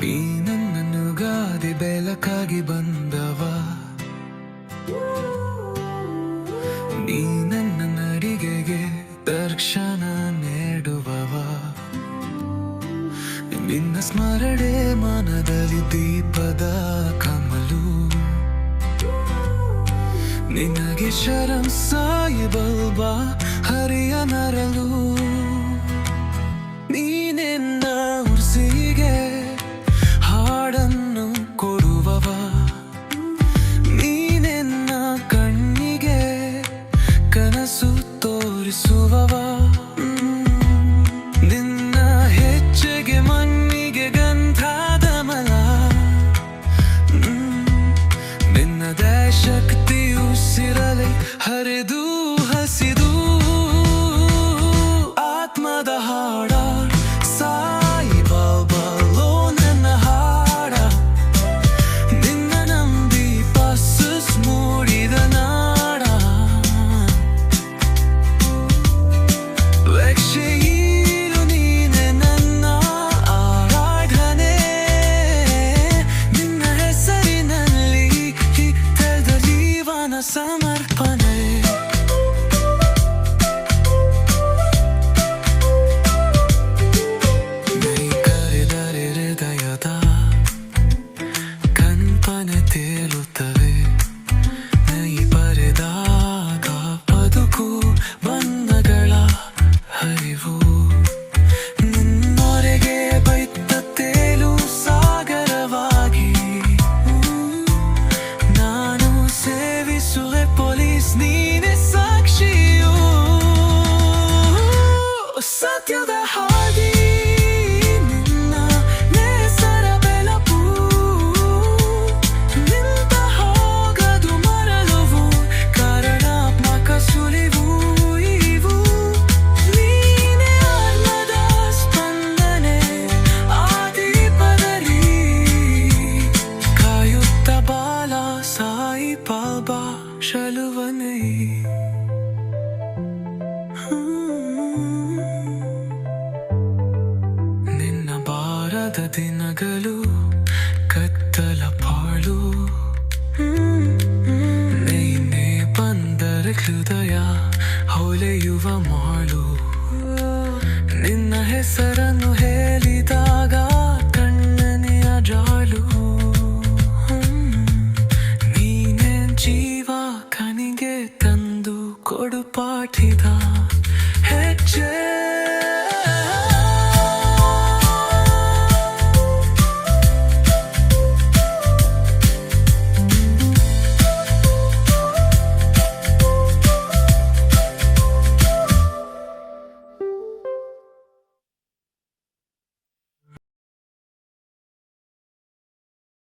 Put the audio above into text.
ನೀ ನನ್ನನ್ನು ಗಾದೆ ಬೆಲಕಾಗಿ ಬಂದವ. ನೀ ನನ್ನ ನಡಿಗೆಗೆ ದರ್ಶನ ನೀಡುವವ. ನಿನ್ನ ಸ್ಮರಣೆ ಮನದಲ್ಲಿ ದೀಪದ ನಿನಗೆ ಶರಂ ಸಾಯಿ ಬಲ್ಬಾ ಹರಿಯ ನರಲು. ನೀನೆನ್ನ ಉರ್ಸಿಗೆ ಹಾಡನ್ನು ಕೊಡುವವ. ನೀನೆನ್ನ ಕಣ್ಣಿಗೆ ಕನಸು ತೋರಿಸುವವ. ಬಣ್ಣಗಳ ಹರಿವು. ಶಲುವನೇ. ನಿನ್ನ ಬಾರದ ದಿನಗಳು ಕತ್ತಲ ಪಾಳು. ನೀನೇ ಬಂದರೆ ಹೃದಯ ಹೊಲೆಯುವ ಮಾಳು. ನಿನ್ನ ಹೆಸರನ್ನು ಹೇಳಿದಾಗ கொடுப்பாட்டிதான்